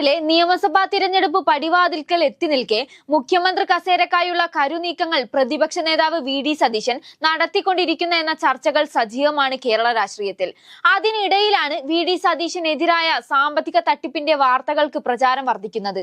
ബീഹാറിലെ നിയമസഭാ തിരഞ്ഞെടുപ്പ് പടിവാതിൽക്കൽ എത്തി നിൽക്കെ മുഖ്യമന്ത്രി കസേരക്കായുള്ള കരുനീക്കങ്ങൾ പ്രതിപക്ഷ നേതാവ് വി ഡി സതീശൻ നടത്തിക്കൊണ്ടിരിക്കുന്ന എന്ന ചർച്ചകൾ സജീവമാണ് കേരള രാഷ്ട്രീയത്തിൽ. അതിനിടയിലാണ് വി ഡി സതീശനെതിരായ സാമ്പത്തിക തട്ടിപ്പിന്റെ വാർത്തകൾക്ക് പ്രചാരം വർദ്ധിക്കുന്നത്.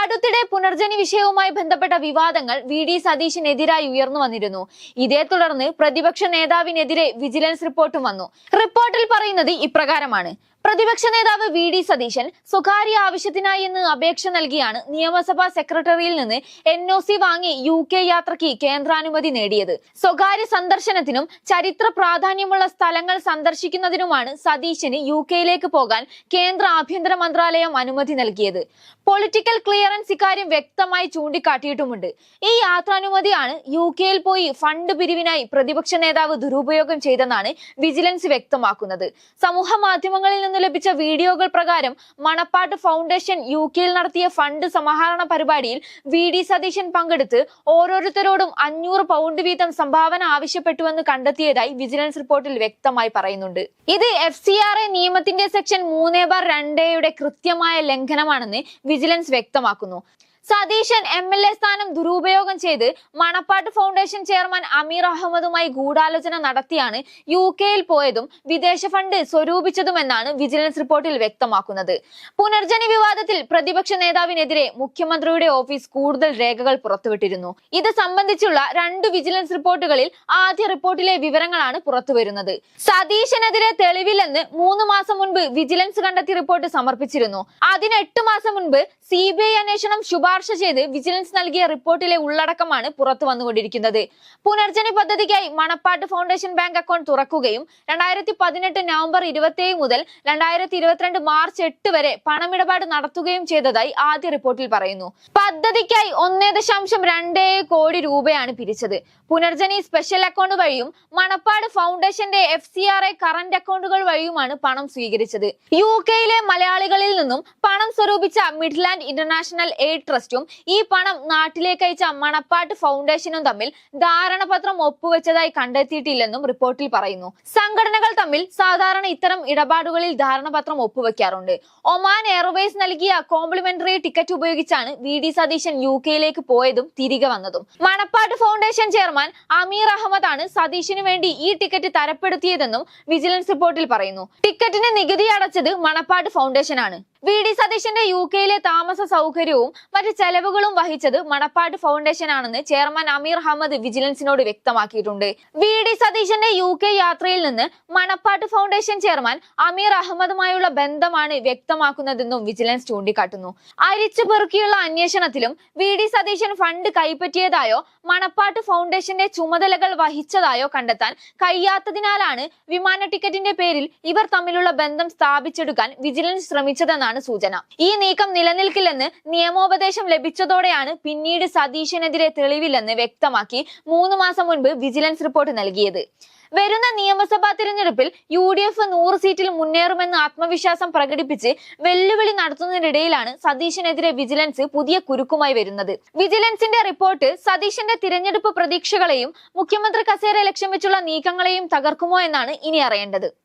അടുത്തിടെ പുനർജനി വിഷയവുമായി ബന്ധപ്പെട്ട വിവാദങ്ങൾ വി ഡി സതീഷിനെതിരായി ഉയർന്നു വന്നിരുന്നു. ഇതേ തുടർന്ന് പ്രതിപക്ഷ നേതാവിനെതിരെ വിജിലൻസ് റിപ്പോർട്ടും വന്നു. റിപ്പോർട്ടിൽ പറയുന്നത് ഇപ്രകാരമാണ്. പ്രതിപക്ഷ നേതാവ് വി ഡി സതീശൻ സ്വകാര്യ ആവശ്യത്തിനായി എന്ന് അപേക്ഷ നൽകിയാണ് നിയമസഭാ സെക്രട്ടറിയിൽ നിന്ന് എൻ ഒ സി വാങ്ങി യു കെ യാത്രയ്ക്ക് കേന്ദ്രാനുമതി നേടിയത്. സ്വകാര്യ സന്ദർശനത്തിനും ചരിത്ര പ്രാധാന്യമുള്ള സ്ഥലങ്ങൾ സന്ദർശിക്കുന്നതിനുമാണ് സതീശന് യു കെയിലേക്ക് പോകാൻ കേന്ദ്ര ആഭ്യന്തര മന്ത്രാലയം അനുമതി നൽകിയത്. പൊളിറ്റിക്കൽ ക്ലിയറൻസ് ഇക്കാര്യം വ്യക്തമായി ചൂണ്ടിക്കാട്ടിയിട്ടുമുണ്ട്. ഈ യാത്രാനുമതിയാണ് യു കെയിൽ പോയി ഫണ്ട് പിരിവിനായി പ്രതിപക്ഷ നേതാവ് ദുരുപയോഗം ചെയ്തെന്നാണ് വിജിലൻസ് വ്യക്തമാക്കുന്നത്. സമൂഹ മാധ്യമങ്ങളിൽ നിന്ന് ലഭിച്ച വീഡിയോകൾ പ്രകാരം മണപ്പാട്ട് ഫൗണ്ടേഷൻ യു കെയിൽ നടത്തിയ ഫണ്ട് സമാഹരണ പരിപാടിയിൽ വി ഡി സതീശൻ പങ്കെടുത്ത് ഓരോരുത്തരോടും അഞ്ഞൂറ് പൗണ്ട് വീതം സംഭാവന ആവശ്യപ്പെട്ടുവെന്ന് കണ്ടെത്തിയതായി വിജിലൻസ് റിപ്പോർട്ടിൽ വ്യക്തമായി പറയുന്നുണ്ട്. ഇത് എഫ് സി ആർ എ നിയമത്തിന്റെ സെക്ഷൻ മൂന്നേ ബാർ രണ്ടേയുടെ കൃത്യമായ ലംഘനമാണെന്ന് വിജിലൻസ് വ്യക്തമാക്കുന്നു. സതീശൻ എം എൽ എ സ്ഥാനം ദുരുപയോഗം ചെയ്ത് മണപ്പാട്ട് ഫൗണ്ടേഷൻ ചെയർമാൻ അമീർ അഹമ്മദുമായി ഗൂഢാലോചന നടത്തിയാണ് യു കെയിൽ പോയതും വിദേശ ഫണ്ട് സ്വരൂപിച്ചതുമെന്നാണ് വിജിലൻസ് റിപ്പോർട്ടിൽ വ്യക്തമാക്കുന്നത്. പുനർജനി വിവാദത്തിൽ പ്രതിപക്ഷ നേതാവിനെതിരെ മുഖ്യമന്ത്രിയുടെ ഓഫീസ് കൂടുതൽ രേഖകൾ പുറത്തുവിട്ടിരുന്നു. ഇത് സംബന്ധിച്ചുള്ള രണ്ട് വിജിലൻസ് റിപ്പോർട്ടുകളിൽ ആദ്യ റിപ്പോർട്ടിലെ വിവരങ്ങളാണ് പുറത്തുവരുന്നത്. സതീശനെതിരെ തെളിവില്ലെന്ന് മൂന്ന് മാസം മുൻപ് വിജിലൻസ് കണ്ടെത്തി റിപ്പോർട്ട് സമർപ്പിച്ചിരുന്നു. അതിന് എട്ട് മാസം മുൻപ് സി ബി ഐ അന്വേഷണം ശുപാർശ ചെയ്ത് വിജിലൻസ് നൽകിയ റിപ്പോർട്ടിലെ ഉള്ളടക്കമാണ് പുറത്തു വന്നുകൊണ്ടിരിക്കുന്നത്. പുനർജനി പദ്ധതിക്കായി മണപ്പാട്ട് ഫൗണ്ടേഷൻ ബാങ്ക് അക്കൗണ്ട് തുറക്കുകയും രണ്ടായിരത്തി പതിനെട്ട് നവംബർ ഇരുപത്തിയേഴ് മുതൽ രണ്ടായിരത്തി ഇരുപത്തിരണ്ട് മാർച്ച് എട്ട് വരെ പണമിടപാട് നടത്തുകയും ചെയ്തതായി ആദ്യ റിപ്പോർട്ടിൽ പറയുന്നു. പദ്ധതിക്കായി ഒന്നേ ദശാംശം രണ്ടേ കോടി രൂപയാണ് പിരിച്ചത്. പുനർജനി സ്പെഷ്യൽ അക്കൗണ്ട് വഴിയും മണപ്പാട് ഫൗണ്ടേഷന്റെ F C R I current അക്കൗണ്ടുകൾ വഴിയുമാണ് പണം സ്വീകരിച്ചത്. യു കെയിലെ മലയാളികളിൽ നിന്നും പണം സ്വരൂപിച്ച മിഡ്ലാൻഡ് ഇന്റർനാഷണൽ എയ്ഡ് ട്രസ്റ്റും ഈ പണം നാട്ടിലേക്ക് അയച്ച മണപ്പാട്ട് ഫൗണ്ടേഷനും തമ്മിൽ ധാരണപത്രം ഒപ്പുവെച്ചതായി കണ്ടെത്തിയിട്ടില്ലെന്നും റിപ്പോർട്ടിൽ പറയുന്നു. സംഘടനകൾ തമ്മിൽ സാധാരണ ഇത്തരം ഇടപാടുകളിൽ ധാരണപത്രം ഒപ്പുവെക്കാറുണ്ട്. ഒമാൻ എയർവേസ് നൽകിയ കോംപ്ലിമെന്ററി ടിക്കറ്റ് ഉപയോഗിച്ചാണ് വി ഡി സതീശൻ യു കെയിലേക്ക് പോയതും തിരികെ വന്നതും. മണപ്പാട്ട് ഫൗണ്ടേഷൻ ചെയർമാൻ അമീർ അഹമ്മദ് ആണ് സതീശിനു വേണ്ടി ഈ ടിക്കറ്റ് തരപ്പെടുത്തിയതെന്നും വിജിലൻസ് റിപ്പോർട്ടിൽ പറയുന്നു. ടിക്കറ്റിന് നികുതി അടച്ചത് മണപ്പാട്ട് ഫൗണ്ടേഷൻ ആണ്. വി ഡി സതീശന്റെ യു കെയിലെ താമസ സൗകര്യവും മറ്റ് ചെലവുകളും വഹിച്ചത് മണപ്പാട്ട് ഫൗണ്ടേഷൻ ആണെന്ന് ചെയർമാൻ അമീർ അഹമ്മദ് വിജിലൻസിനോട് വ്യക്തമാക്കിയിട്ടുണ്ട്. വി ഡി സതീശന്റെ യു കെ യാത്രയിൽ നിന്ന് മണപ്പാട്ട് ഫൗണ്ടേഷൻ ചെയർമാൻ അമീർ അഹമ്മദുമായുള്ള ബന്ധമാണ് വ്യക്തമാക്കുന്നതെന്നും വിജിലൻസ് ചൂണ്ടിക്കാട്ടുന്നു. അരിച്ചു പെറുക്കിയുള്ള അന്വേഷണത്തിലും വി ഡി സതീശൻ ഫണ്ട് കൈപ്പറ്റിയതായോ മണപ്പാട്ട് ഫൗണ്ടേഷന്റെ ചുമതലകൾ വഹിച്ചതായോ കണ്ടെത്താൻ കഴിയാത്തതിനാലാണ് വിമാന ടിക്കറ്റിന്റെ പേരിൽ ഇവർ തമ്മിലുള്ള ബന്ധം സ്ഥാപിച്ചെടുക്കാൻ വിജിലൻസ് ശ്രമിച്ചതെന്നാണ് സൂചന. ഈ നീക്കം നിലനിൽക്കില്ലെന്ന് നിയമോപദേശം ലഭിച്ചതോടെയാണ് പിന്നീട് സതീശനെതിരെ തെളിവില്ലെന്ന് വ്യക്തമാക്കി മൂന്ന് മാസം മുൻപ് വിജിലൻസ് റിപ്പോർട്ട് നൽകിയത്. വരുന്ന നിയമസഭാ തിരഞ്ഞെടുപ്പിൽ യു ഡി എഫ് നൂറ് സീറ്റിൽ മുന്നേറുമെന്ന് ആത്മവിശ്വാസം പ്രകടിപ്പിച്ച് വെല്ലുവിളി നടത്തുന്നതിനിടയിലാണ് സതീശനെതിരെ വിജിലൻസ് പുതിയ കുരുക്കുമായി വരുന്നത്. വിജിലൻസിന്റെ റിപ്പോർട്ട് സതീശന്റെ തിരഞ്ഞെടുപ്പ് പ്രതീക്ഷകളെയും മുഖ്യമന്ത്രി കസേര ലക്ഷ്യം വെച്ചുള്ള നീക്കങ്ങളെയും തകർക്കുമോ എന്നാണ് ഇനി അറിയേണ്ടത്.